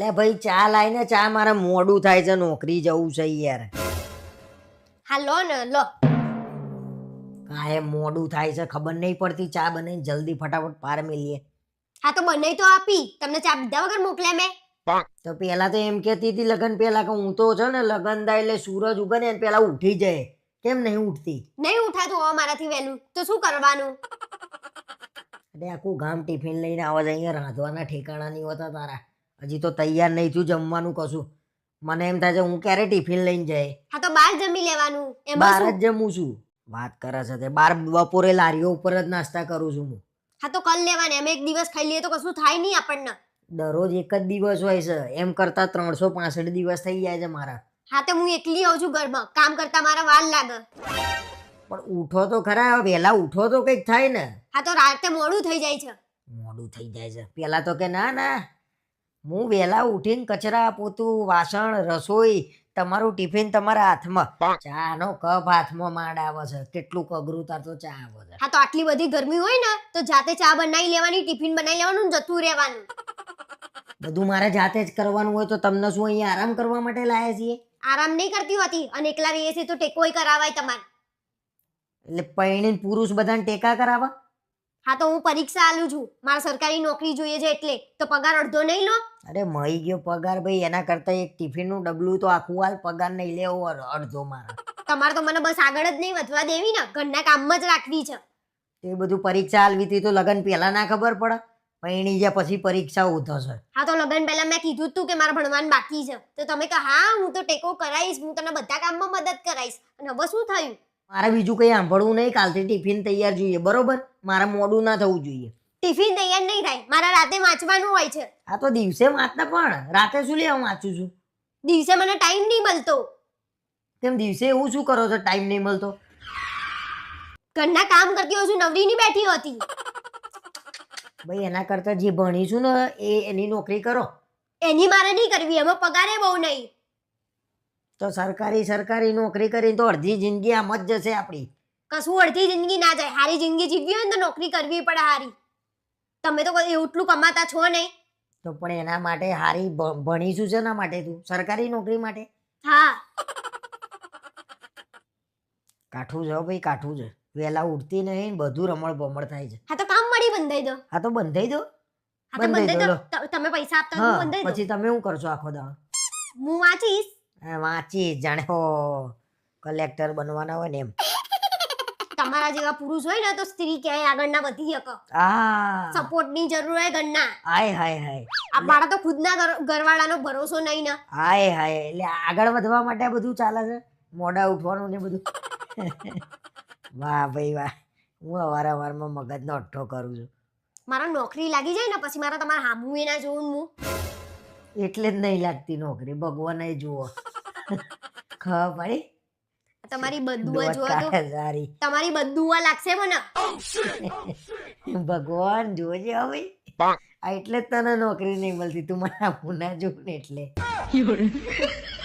લે ભાઈ ચા લાઈને ચા મારે મોડું થાય છે નોકરી જવું છે યાર. હા લો ને લો. કાંઈ મોડું થાય છે ખબર નહીં પડતી ચા બને જલ્દી ફટાફટ પાર મેલીએ. હા તો બનાવી તો આપી. તમને ચા પીધા વગર મોકલ્યા મેં. તો પેલા તો એમ કહેતી હતી લગન પેલા કે હું તો છે ને લગન થાય એટલે સૂરજ ઉગે ને પેલા ઉઠી જાય. કેમ નહીં ઉઠતી? નહીં ઉઠાતું હોવા મારાથી વહેલું. તો શું કરવાનું? અરે આખું ગામ ટિફિન લઈને આવે છે અહીંયા રાંધવાના ઠેકાણા નહીં હોતા તારા. હજી તો તૈયાર નહીં થયું જમવાનું કશું. મને એમ થાય છે હું ક્યારે ટિફિન લઈને જાય? હા તો બહાર જમી લેવાનું. એમાં બહાર જ જમું છું. વાત કરે છે તે. બાર બપોરે લારીઓ ઉપર જ નાસ્તા કરું છું હું. હા તો કલ લેવાની. અમે એક દિવસ ખાઈ લઈએ તો કશું થાય નહીં આપણને. દરરોજ એક જ દિવસ હોય છે. એમ કરતા ત્રણસો પાસઠ દિવસ થઈ જાય છે મારા. હા તો હું એકલી આવું છું ઘરમાં. કામ કરતા મારા વાર લાગે. પણ ઉઠો તો ખરા વહેલા ઉઠો તો કંઈક થાય ને. હા તો રાતે મોડું થઈ જાય છે. મોડું થઈ જાય છે. પેલા તો કે ના ના. હું વહેલા ઉઠીને કચરા પોતું વાસણ રસોઈ તમારું ટિફિન તમારા હાથમાં. ચાનો કપ હાથમાં માંડ આવે છે. કેટલું કગરું તાર તો ચા આવે છે. હા તો આટલી બધી ગરમી હોય ને તો જાતે ચા બનાવી લેવાની ટિફિન બનાવી લેવાનું ને જતું રહેવાનું. બધું મારે જાતે જ કરવાનું હોય તો તમને શું અહીંયા આરામ કરવા માટે લાયા છીએ? આરામ નહીં કરતી હોતી. અને એકલા રહીએ છીએ તો ટેકોય કરાવાય તમારે. એટલે પૈણીને પુરુષ બધાને ટેકા કરાવવા? હા તો હું પરીક્ષા આલું છું. મારે સરકારી નોકરી જોઈએ છે એટલે. તો પગાર અડધો નહીં લો. અરે મળી ગયો પગાર ભાઈ એના કરતા એક ટિફિનનું ડબલું તો આખું હાલ પગાર નહીં લેવો અડધો મારો. તમારે તો મને બસ આગળ જ નહીં વધવા દેવી ને. ઘરના કામમાં જ રાખવી છે. તે બધું પરીક્ષા હાલવી હતી તો લગન પહેલા ના ખબર પડે? પૈણી ગયા પછી પરીક્ષા ઉધો છે. હા તો લગન પહેલા મેં કીધું તું કે મારા ભણવાનું બાકી છે. તો તમે કહો હા હું તો ટેકો કરાવીશ હું તને બધા કામમાં મદદ કરાવીશ અને હવે શું થયું? મારે બીજું કંઈ સાંભળવું નહીં કાલથી ટિફિન તૈયાર જોઈએ બરોબર? મારે મોડું ના થવું જોઈએ. ટિફિન તૈયાર નહીં થાય. મારા રાતે વાંચવાનું હોય છે. આ તો દિવસે વાંચતા પણ. રાતે શું લેવા વાંચું છું? દિવસે મને ટાઈમ નહીં મળતો. તેમ દિવસે એવું શું કરો છો ટાઈમ નહીં મળતો? ઘરના કામ કરતી હોય છું નવરી નહીં બેઠી હોતી. ભાઈ એના કરતાં જે ભણીશું ને એ એની નોકરી કરો. એની મારે નહીં કરવી એમાં પગારે બહુ નહીં. તો સરકારી સરકારી નોકરી કરીને તો અડધી જિંદગી આમ જ જશે આપણી. કશું અડધી જિંદગી ના જાય. હારી જિંદગી જીવવી હોય ને તો નોકરી કરવી પડે હારી. તમે તો એટલું કમાતા છો નહીં. તો પણ એના માટે હારી ભણીશું છે ના માટે તું? સરકારી નોકરી માટે? હા. કાઠું છે ભાઈ કાઠું છે. વેલા ઉઠતી નહીં બધું રમણ ભમણ થાય છે. હા તો કામ મળી બંધાઈ દો. હા તો બંધાઈ દો. બંધાઈ દો, તમે પૈસા આપતા બંધાઈ દો. પછી તમે શું કરશો આખો દાડો? હું વાંચીશ. વાંચી જાણે કલેક્ટર બનવાના હોય ને એમ. તમારા જેવા પુરુષ હોય ને તો સ્ત્રી ક્યાંય આગળ ના વધી શકે. સપોર્ટની જરૂર હોય ઘરના. હાય હાય હાય. આ મારા તો ખુદના ઘર- ઘરવાળાનો ભરોસો નહીં ને. હાય હાય. એટલે આગળ વધવા માટે બધું ચાલે છે. મોડા ઉઠવાનું ને બધું. વાહ ભાઈ વાહ. હું અવારવારમાં મગજનો અઠ્ઠો કરું છું. મારા નોકરી લાગી જાય ને પછી મારા તમારા હામું એ ના જોઉં હું. એટલે જ નહીં લાગતી નોકરી. ભગવાન જુઓ. ખબર પડી? તમારી બધું જોવા તો સારી તમારી બધું લાગશે મને. ભગવાન જોજે હવે. આ એટલે જ તને નોકરી નહીં મળતી તું મારા મુના જો ને એટલે